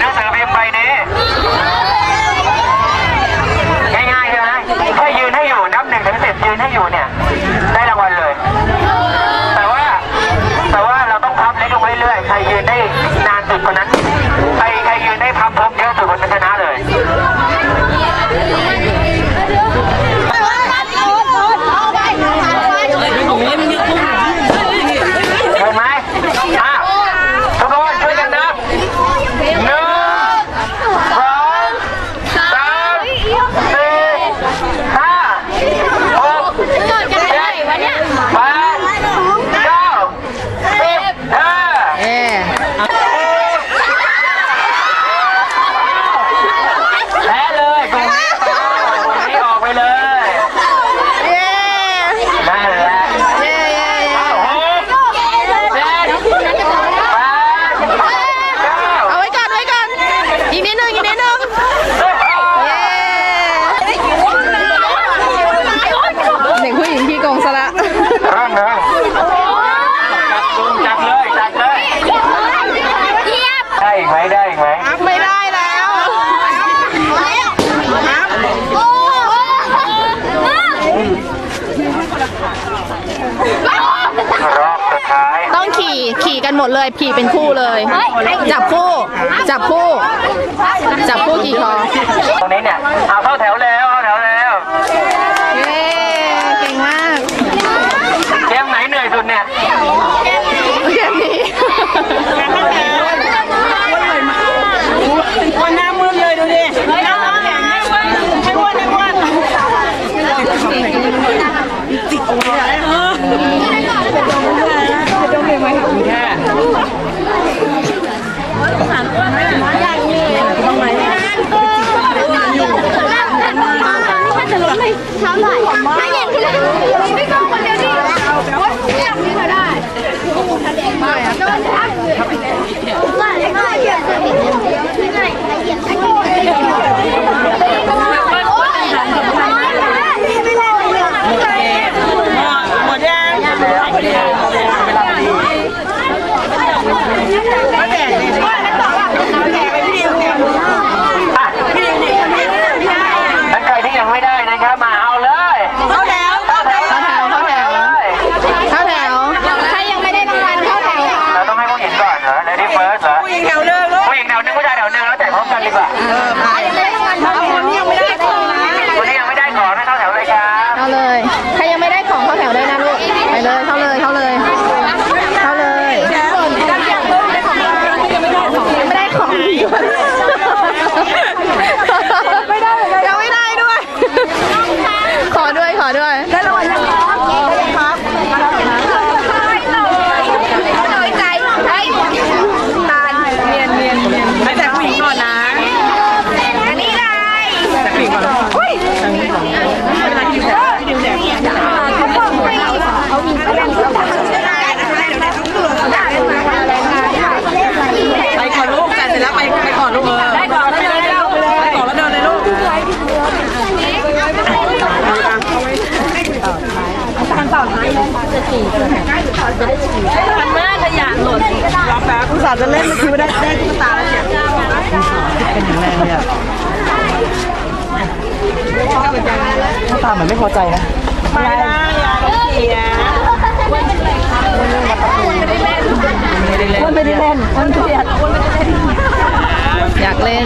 นังสือพิมพ์ใบนี้ ง่ายๆใช่ไหมถ้ายืนให้อยู่นับหนึ่งถึงสิบยืนให้อยู่เนี่ย ได้รางวัลเลย แต่ว่า แต่ว่าเราต้องพับเล็กลงเรื่อยๆใครยืนได้นานสุดคนนั้น ต้องขี่ขี่กันหมดเลยขี่เป็นคู่เลย จับคู่ จับคู่ จับคู่กี่คอตรงนี้เนี่ยเอาเข้าแถวเลย ไปทำหน่อยน้ำเย็นที่ไหนไม่กล้องคนเดียวดิวัดองนี้ก็ได้ทาเลมาก็ได้ไม่ไม่เยอะเลย đẹp ạ à? จะฉี่จะได้ฉี่พันหน้าขยะหล่นรอแป๊บคุณสาวจะเล่นเมื่อกี้ว่ได้ได้ตุ๊กตาแล้วเนี่ยคุณสาวคิดเป็นอย่างไรงเลยอะหน้าตาเหมือนไม่พอใจนะไม่ได้เราเสียวันไม่ได้เล่นวันไม่ได้เล่นวันเครียดอยากเล่น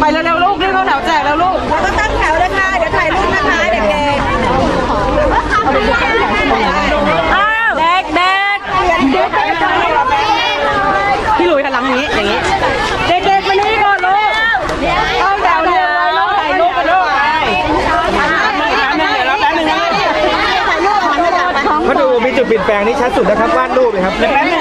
ไปแล้วแล้วลูกเรื่องเขาแถวแจกแล้วลูกเราก็ตั้งแถวเนะคะเดี๋ยวถ่ายรูปนะคะเด็กๆเด็กๆพี่ลุยทันหลังอย่างนี้อย่างนี้เด็กๆมานี่ก่อนลูกต้องแถวเลยลูกถ่ายรูปกันด้ยมาดูมีจุดเปลี่ยนแปลงนี่ชัดสุดนะครับวาดรูปเลยครับแป๊บนึ